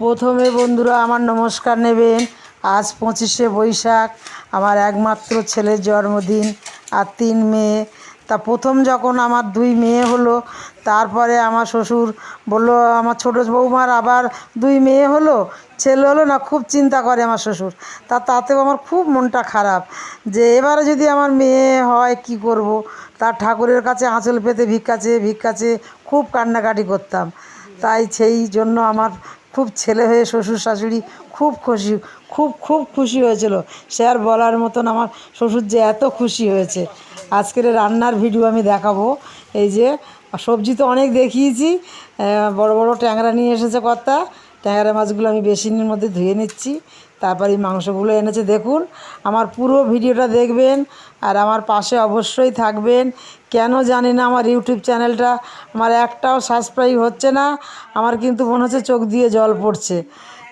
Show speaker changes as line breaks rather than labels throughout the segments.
প্রথমে বন্ধুরা আমার নমস্কার নেবেন। আজ পঁচিশে বৈশাখ, আমার একমাত্র ছেলের জন্মদিন আর তিন মেয়ে। তা প্রথম যখন আমার দুই মেয়ে হলো, তারপরে আমার শ্বশুর বলল, আমার ছোটো বৌমার আবার দুই মেয়ে হলো? ছেলে হলো না? খুব চিন্তা করে আমার শ্বশুর। তা তাতেও আমার খুব মনটা খারাপ যে এবারে যদি আমার মেয়ে হয় কি করব? তার ঠাকুরের কাছে আঁচল পেতে ভিক্ষা চেয়ে ভিক্ষা চেয়ে খুব কান্নাকাটি করতাম। তাই সেই জন্য আমার খুব ছেলে হয়ে শ্বশুর শাশুড়ি খুব খুশি, খুব খুব খুশি হয়েছিল। সে আর বলার মতন আমার শ্বশুর যে এত খুশি হয়েছে। আজকের রান্নার ভিডিও আমি দেখাবো। এই যে সবজি তো অনেক দেখিয়েছি বড় বড় ট্যাংরা নিয়ে এসেছে কর্তা। ট্যাংরা মাছগুলো আমি বেসিনের মধ্যে ধুয়ে নিচ্ছি, তারপর এই মাংসগুলো এনেছে। দেখুন, আমার পুরো ভিডিওটা দেখবেন আর আমার পাশে অবশ্যই থাকবেন। কেন জানি না আমার ইউটিউব চ্যানেলটা আমার একটাও সাবস্ক্রাইব হচ্ছে না, আমার কিন্তু মনে হচ্ছে চোখ দিয়ে জল পড়ছে।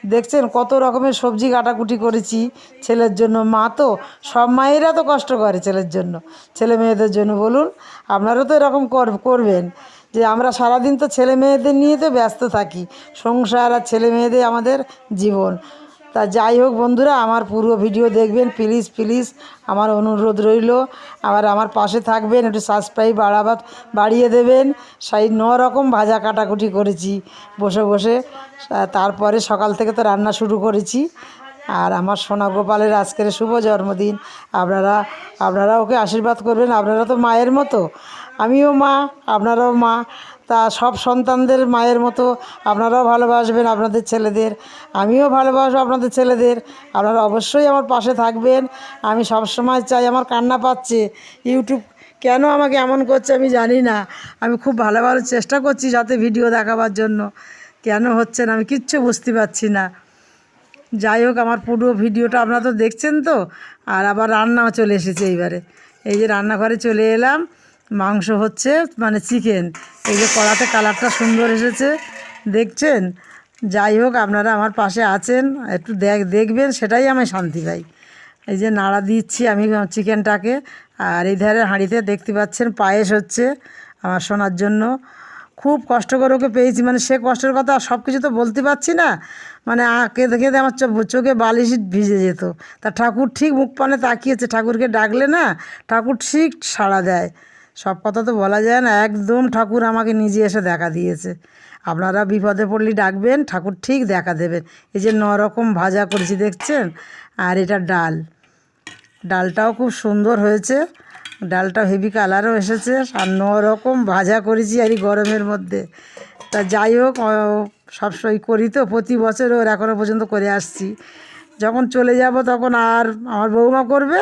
দেখছেন, কত রকমের সবজি কাটাকুটি করেছি ছেলের জন্য। মা তো, সব মায়েরা তো কষ্ট করে ছেলের জন্য। ছেলে মেয়েদের জন্য বলুন আপনারাও তো এরকম কর- করবেন। যে আমরা সারাদিন তো ছেলে মেয়েদের নিয়ে তো ব্যস্ত থাকি। সংসার আর ছেলে মেয়েদের আমাদের জীবন। তা যাই হোক বন্ধুরা, আমার পুরো ভিডিও দেখবেন প্লিজ প্লিজ আমার অনুরোধ রইল, আবার আমার পাশে থাকবেন, একটু সাবস্ক্রাইব বাড়াবার, বাড়িয়ে দেবেন। সেই ন রকম ভাজা কাটাকুটি করেছি বসে বসে। তারপরে সকাল থেকে তো রান্না শুরু করেছি। আর আমার সোনা গোপালের আজকের শুভ জন্মদিন। আপনারা আপনারা ওকে আশীর্বাদ করবেন। আপনারা তো মায়ের মতো। আমিও মা, আপনারাও মা। তা সব সন্তানদের মায়ের মতো আপনারাও ভালোবাসবেন আপনাদের ছেলেদের। আমিও ভালোবাসবো আপনাদের ছেলেদের। আপনারা অবশ্যই আমার পাশে থাকবেন। আমি সবসময় চাই আমার কান্না পাচ্ছে। ইউটিউব কেন আমাকে এমন করছে আমি জানি না। আমি খুব ভালো ভালো চেষ্টা করছি যাতে ভিডিও দেখাবার জন্য। কেন হচ্ছে না আমি কিচ্ছু বুঝতে পারছি না। যাই হোক, আমার পুরো ভিডিওটা আপনারা তো দেখছেন তো। আর আবার রান্নাও চলে এসেছে এইবারে। এই যে রান্নাঘরে চলে এলাম। মাংস হচ্ছে মানে চিকেন এই যে কড়াতে কালারটা সুন্দর এসেছে, দেখছেন? যাই হোক, আপনারা আমার পাশে আছেন, একটু দেখ, দেখবেন, সেটাই আমি শান্তি পাই। এই যে নাড়া দিচ্ছি আমি চিকেনটাকে আর এই ধারে হাঁড়িতে দেখতে পাচ্ছেন, পায়েস হচ্ছে আমার শোনার জন্য। খুব কষ্ট করে ওকে পেয়েছি মানে সে কষ্টের কথা সব কিছু তো বলতে পারছি না। মানে আ- কেঁদে কেঁদে আমার চো- চোখে বালিশ ভিজে যেত। তা ঠাকুর ঠিক মুখ পানে তাকিয়েছে, ঠাকুরকে ডাকলে না, ঠাকুর ঠিক সাড়া দেয়। সব কথা তো বলা যায় না। একদম ঠাকুর আমাকে নিজে এসে দেখা দিয়েছে। আপনারা বিপদে পড়লে ডাকবেন, ঠাকুর ঠিক দেখা দেবেন। এই যে ন রকম ভাজা করেছি, দেখছেন? আর এটা ডাল। ডালটাও খুব সুন্দর হয়েছে। ডালটা হেভি কালারও এসেছে। আর ন রকম ভাজা করেছি আর এই গরমের মধ্যে। তা যাই হোক সবসময় করি তো, প্রতি বছর ওর এখনও পর্যন্ত করে আসছি। যখন চলে যাব তখন আর আমার বৌমা করবে?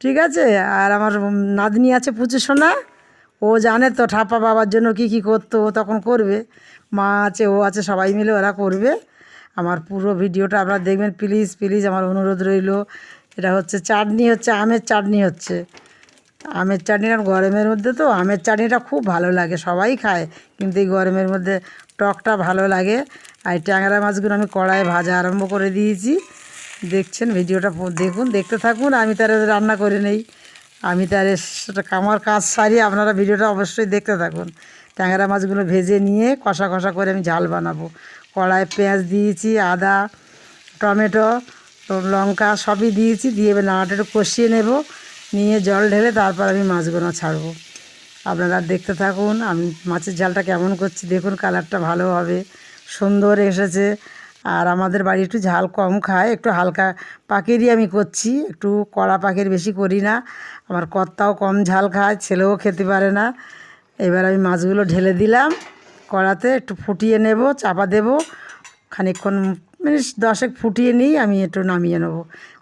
ঠিক আছে? আর আমার নাতনি আছে পুচু সোনা ও জানে তো ঠাপা বাবার জন্য কি কি করতো, ও তখন করবে। মা আছে, ও আছে, সবাই মিলে ওরা করবে। আমার পুরো ভিডিওটা আপনারা দেখবেন, প্লিজ প্লিজ আমার অনুরোধ রইল। এটা হচ্ছে চাটনি, হচ্ছে আমের চাটনি হচ্ছে। আমের চাটনিটা গরমের মধ্যে তো আমের চাটনিটা খুব ভালো লাগে, সবাই খায়। কিন্তু এই গরমের মধ্যে টকটা ভালো লাগে। আর ট্যাংরা মাছগুলো আমি কড়ায় ভাজা আরম্ভ করে দিয়েছি। দেখছেন, ভিডিওটা দেখুন, দেখতে থাকুন, আমি তার রান্না করে নেই। আমি তার আমার কাজ সারিয়ে আপনারা ভিডিওটা অবশ্যই দেখতে থাকুন। ট্যাংরা মাছগুলো ভেজে নিয়ে কষা কষা করে আমি ঝাল বানাবো। কড়ায় পেঁয়াজ দিয়েছি, আদা, টমেটো লঙ্কা সবই দিয়েছি, দিয়ে নাড়াটা একটু কষিয়ে নেব। নিয়ে জল ঢেলে তারপর আমি মাছগুলো ছাড়বো। আপনারা দেখতে থাকুন, আমি মাছের ঝালটা কেমন করছি, দেখুন কালারটা ভালো হবে, সুন্দর এসেছে। আর আমাদের বাড়ি একটু ঝাল কম খায়, একটু হালকা পাকেরই আমি করছি, একটু কড়া পাকের বেশি করি না। আমার কর্তাও কম ঝাল খায়, ছেলেও খেতে পারে না। এবার আমি মাছগুলো ঢেলে দিলাম, কড়াতে একটু ফুটিয়ে নেব, চাপা দেব, খানিকক্ষণ মিনিট দশেক ফুটিয়ে নিই, আমি একটু নামিয়ে নেব।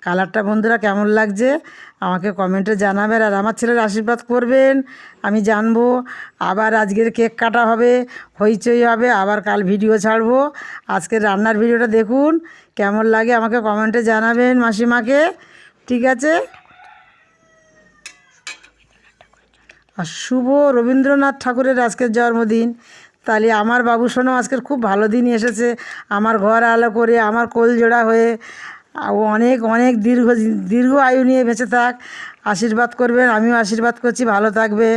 কালারটা বন্ধুরা কেমন লাগছে আমাকে কমেন্টে জানাবেন আর আমার ছেলের আশীর্বাদ করবেন, আমি জানব। আবার আজকের কেক কাটা হবে, হইচই হবে, আবার কাল ভিডিও ছাড়বো। আজকের রান্নার ভিডিওটা দেখুন, কেমন লাগে আমাকে কমেন্টে জানাবেন মাসিমাকে, ঠিক আছে? আর শুভ রবীন্দ্রনাথ ঠাকুরের আজকের জন্মদিন। তাহলে আমার বাবু সোনাও আজকের খুব ভালো দিন এসেছে। আমার ঘর আলো করে, আমার কোল জোড়া হয়ে ও অনেক অনেক দীর্ঘ দীর্ঘ আয়ু নিয়ে বেঁচে থাক। আশীর্বাদ করবেন, আমিও আশীর্বাদ করছি, ভালো থাকবে।